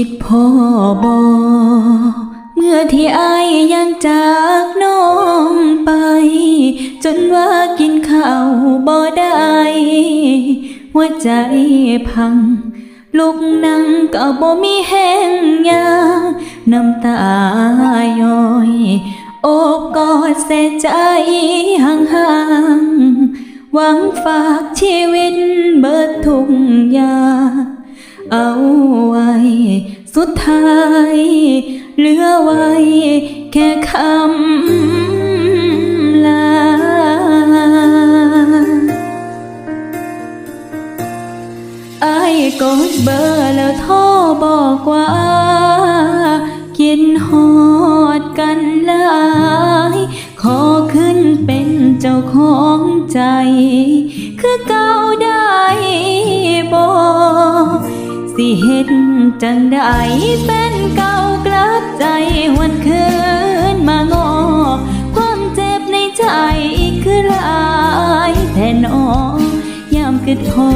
คิดพ่อบอเมื่อที่ไอายยังจากน้องไป จนว่ากินข้าวบ่ได้ หัวใจพัง ลูกนั่งก็บ่มีแห้งยาน้ำตาย้อยโอบกอดเสียใจห่างๆ หวังฝากชีวิตเบิดทุกอย่างเอาไว สุดท้ายเหลือไว้แค่คำลา ไอ้กดเบอร์แล้วโทรบอกว่า สิเฮ็ดจังได้เป็นเก่ากลับใจหวนคืนมางอ ความเจ็บในใจคือหลายแท่นอยามคิดพอ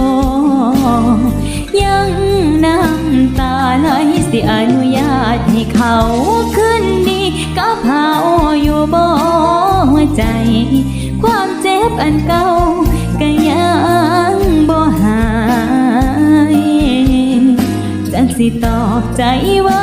ยังน้ำตาไหลสิอนุญาตให้เขาขึ้นดีกับเฮาอยู่บ่หัวใจ ความเจ็บอันเก่า สิตอบใจว่า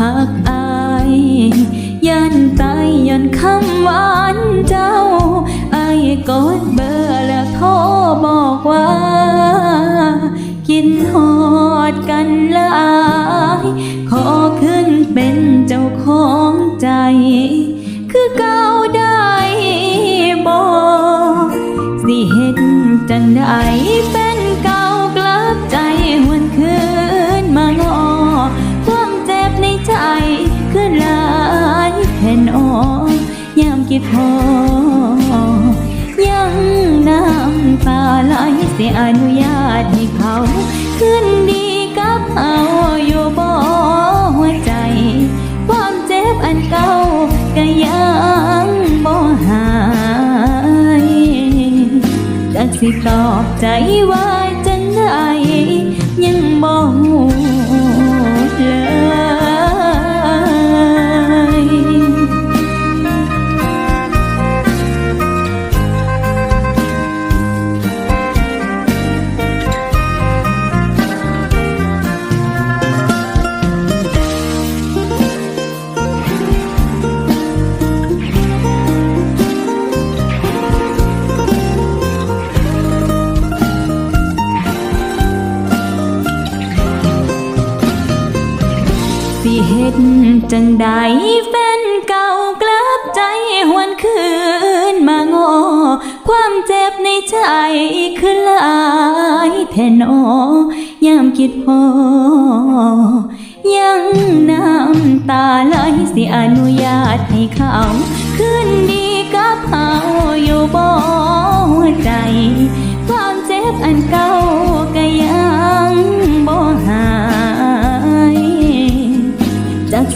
หักอายยันตายย้อนคำหวานเจ้าไอ้ายกดเบอร์แล้วโทรบอกว่า กินฮอดกันหลายขอขึ้นเป็นเจ้าของใจ คือเก่าได้บอกสิเฮ็ดจังได้ อยามคิดพอ ยังน้ำตาไหลเสียอนุญาตให้เขา ขึ้นดีกับเขาอยู่บ่หัวใจ ความเจ็บอันเก่าก็ยังบ่หายจักสิตอบใจว่าจังไดยังบ่ฮู้เลย จังใดแฟนเก่ากลับใจหวนคืนมาโง่ความเจ็บในใจคือลายแท่นอยามคิดพอยังน้ำตาไหลสิอนุญาตให้เขาขึ้นดี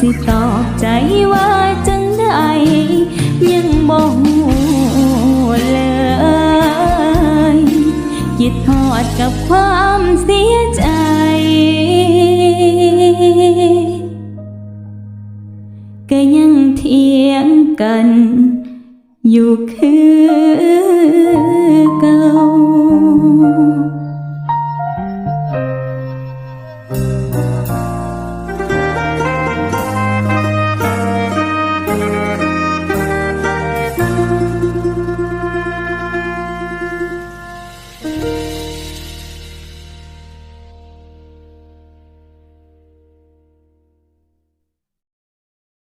สิตอบใจว่าจังไดยังบ่ฮู้เลยคิดทอดกับความเสียใจ ก็ยังเถียงกัน อยู่คือเก่า